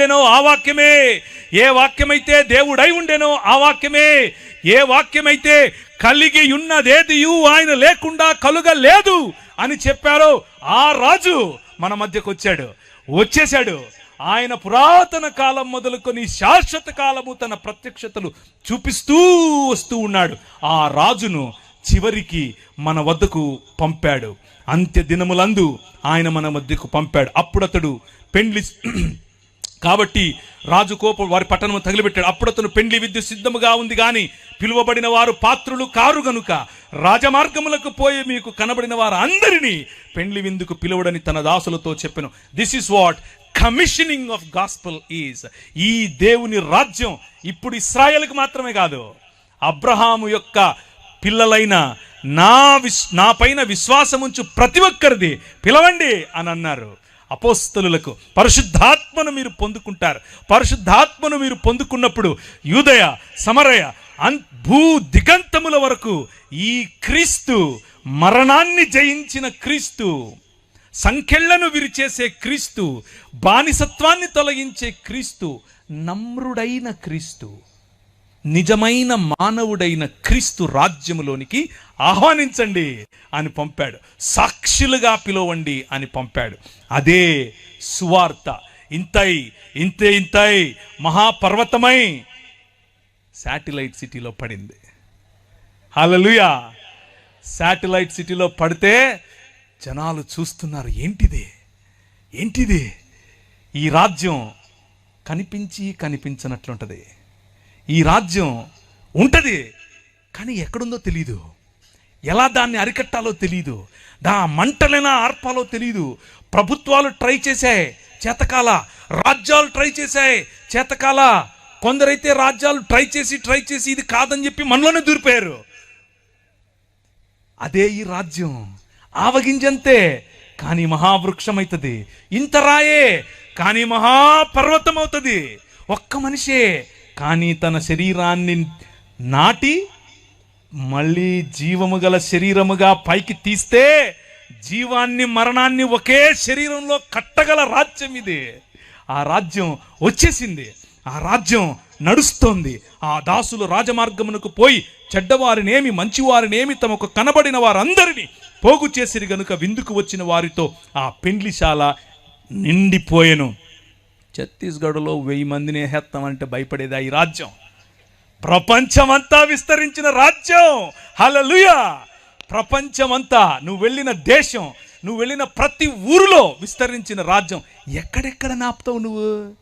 ఉండేనో ఆ వాక్యమే? ఏ వాక్యమైతే దేవుడై ఉండేనో ఆ వాక్యమే? ఏ వాక్యమైతే కలిగి ఉన్నదేదియు ఆయన లేకుండా కలుగలేదు అని చెప్పారో ఆ రాజు మన మధ్యకు వచ్చాడు వచ్చేశాడు. ఆయన పురాతన కాలం మొదలుకొని శాశ్వత కాలము తన ప్రత్యక్షతలు చూపిస్తూ వస్తూ ఉన్నాడు. ఆ రాజును చివరికి మన వద్దకు పంపాడు. అంత్య దినములందు ఆయన మన మధ్యకు పంపాడు. అప్పుడు అతడు పెండ్లి కాబట్టి రాజు కోపం వారి పట్టణము తగిలిపెట్టాడు. అప్పుడు అతను పెండ్లి విద్య సిద్ధముగా ఉంది గాని పిలువబడిన వారు పాత్రులు కారు గనుక రాజమార్గములకు పోయి మీకు కనబడిన వారు అందరినీ పెండ్లి విందుకు పిలువడని తన దాసులతో చెప్పాను. This is what commissioning of gospel is ఈ దేవుని రాజ్యం ఇప్పుడు ఇస్రాయల్కి మాత్రమే కాదు. అబ్రహాము యొక్క పిల్లలైన నా విశ్ నా పైన విశ్వాసముంచు ప్రతి ఒక్కరిది పిలవండి అని అన్నారు. అపోస్తలులకు పరిశుద్ధాత్మను మీరు పొందుకుంటారు. పరిశుద్ధాత్మను మీరు పొందుకున్నప్పుడు యూదయ సమరయ అన్ భూ దిగంతముల వరకు ఈ క్రీస్తు మరణాన్ని జయించిన క్రీస్తు సంఖ్యలను విరిచేసే క్రీస్తు బానిసత్వాన్ని తొలగించే క్రీస్తు నమ్రుడైన క్రీస్తు. నిజమైన మానవుడైన క్రీస్తు రాజ్యములోనికి ఆహ్వానించండి అని పంపాడు. సాక్షులుగా పిలవండి అని పంపాడు. అదే సువార్త. ఇంతై ఇంతే ఇంతై మహాపర్వతమై శాటిలైట్ సిటీలో పడింది. హలలుయా శాటిలైట్ సిటీలో పడితే జనాలు చూస్తున్నారు ఏంటిది? ఏంటిది? ఈ రాజ్యం కనిపించి కనిపించినట్లుంటది. ఈ రాజ్యం ఉంటుంది కానీ ఎక్కడుందో తెలియదు ఎలా దాన్ని అరికట్టాలో తెలియదు దా మంటలైనా ఆర్పాలో తెలియదు ప్రభుత్వాలు ట్రై చేశాయి చేతకాల. రాజ్యాలు ట్రై చేశాయి చేతకాల. కొందరైతే రాజ్యాలు ట్రై చేసి ట్రై చేసి ఇది కాదని చెప్పి మనలోనే దూరిపోయారు. అదే ఈ రాజ్యం ఆవగింజంతే కానీ మహావృక్షం అవుతుంది ఇంత రాయే కానీ మహాపర్వతం అవుతుంది ఒక్క మనిషే కానీ తన శరీరాన్ని నాటి మళ్ళీ జీవము గల శరీరముగా పైకి తీస్తే జీవాన్ని మరణాన్ని ఒకే శరీరంలో కట్టగల రాజ్యం ఇది. ఆ రాజ్యం వచ్చేసింది. ఆ రాజ్యం నడుస్తోంది. ఆ దాసులు రాజమార్గమునకు పోయి చెడ్డవారినేమి మంచివారినేమి తమకు కనబడిన వారందరినీ పోగు చేసిరి గనుక విందుకు వచ్చిన వారితో ఆ పెండ్లిశాల నిండిపోయెను. ఛత్తీస్గఢ్లో వెయ్యి మందిని వేసేస్తామంటే భయపడేదా ఈ రాజ్యం. ప్రపంచమంతా విస్తరించిన రాజ్యం. హల్లెలూయా! ప్రపంచమంతా నువ్వు వెళ్ళిన దేశం నువ్వు వెళ్ళిన ప్రతి ఊరిలో విస్తరించిన రాజ్యం. ఎక్కడెక్కడ నాపుతావు నువ్వు?